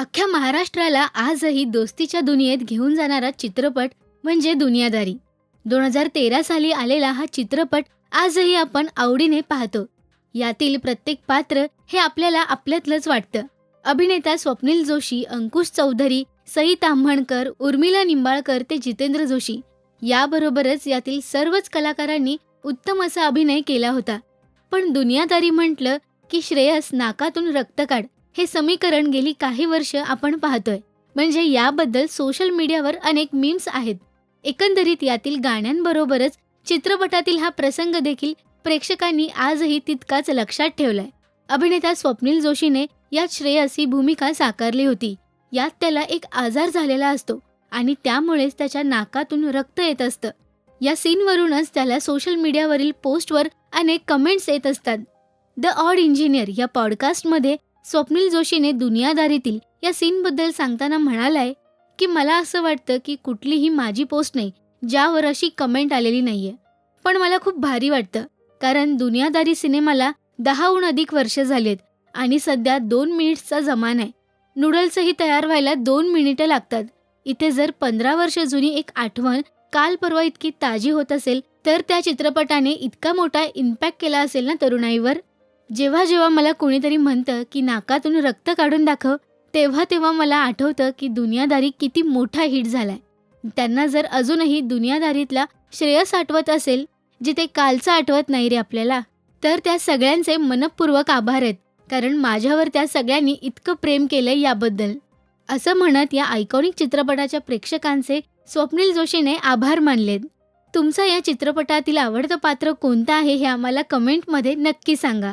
अख्ख्या महाराष्ट्राला आजही दोस्तीच्या दुनियेत घेऊन जाणारा चित्रपट म्हणजे दुनियादारी. दोन हजार तेरा साली आलेला हा चित्रपट आजही आपण आवडीने पाहतो. यातील प्रत्येक पात्र हे आपल्याला आपल्यातलंच वाटतं. अभिनेता स्वप्नील जोशी अंकुश चौधरी सई ताम्हणकर उर्मिला निंबाळकर ते जितेंद्र जोशी याबरोबरच यातील सर्वच कलाकारांनी उत्तम असा अभिनय केला होता. पण दुनियादारी म्हटलं की श्रेयस नाकातून रक्त काढ. हे समीकरण गेली काही वर्ष आपण पाहतोय. म्हणजे याबद्दल सोशल मीडियावर अनेक मीम्स आहेत. एकंदरीत यातील गाण्यांबरोबरच चित्रपटातील हा प्रसंग देखील प्रेक्षकांनी आजही तितकाच लक्षात ठेवलाय. अभिनेता स्वप्नील जोशीने यात श्रेयस ही भूमिका साकारली होती. यात त्याला एक आजार झालेला असतो आणि त्यामुळेच त्याच्या नाकातून रक्त येत असतं. या सीनवरूनच त्याला सोशल मीडियावरील पोस्टवर अनेक कमेंट्स येत असतात. द ऑड इंजिनियर या पॉडकास्टमध्ये स्वप्नील जोशीने दुनियादारीतील या सीनबद्दल सांगताना म्हणालाय की मला असं वाटतं की कुठलीही माझी पोस्ट नाही ज्यावर अशी कमेंट आलेली नाहीये. पण मला खूप भारी वाटतं कारण दुनियादारी सिनेमाला दहाहून अधिक वर्ष झालेत आणि सध्या दोन मिनिट्सचा जमान आहे. नूडल्सही तयार व्हायला दोन मिनिटं लागतात. इथे जर पंधरा वर्ष जुनी एक आठवण काल परवा इतकी ताजी होत असेल तर त्या चित्रपटाने इतका मोठा इम्पॅक्ट केला असेल ना तरुणाईवर? जेव्हा जेव्हा मला कोणीतरी म्हणतं की नाकातून रक्त काढून दाखव तेव्हा तेव्हा मला आठवतं की दुनियादारी किती मोठा हिट झालाय. त्यांना जर अजूनही दुनियादारीतला श्रेयस आठवत असेल जिथे कालचं आठवत नाही रे आपल्याला तर त्या सगळ्यांचे मनपूर्वक आभार आहेत कारण माझ्यावर त्या सगळ्यांनी इतकं प्रेम केलंय याबद्दल. असं म्हणत या आयकॉनिक चित्रपटाच्या प्रेक्षकांचे स्वप्नील जोशीने आभार मानलेत. तुमचा या चित्रपटातील आवडतं पात्र कोणतं आहे हे आम्हाला कमेंटमध्ये नक्की सांगा.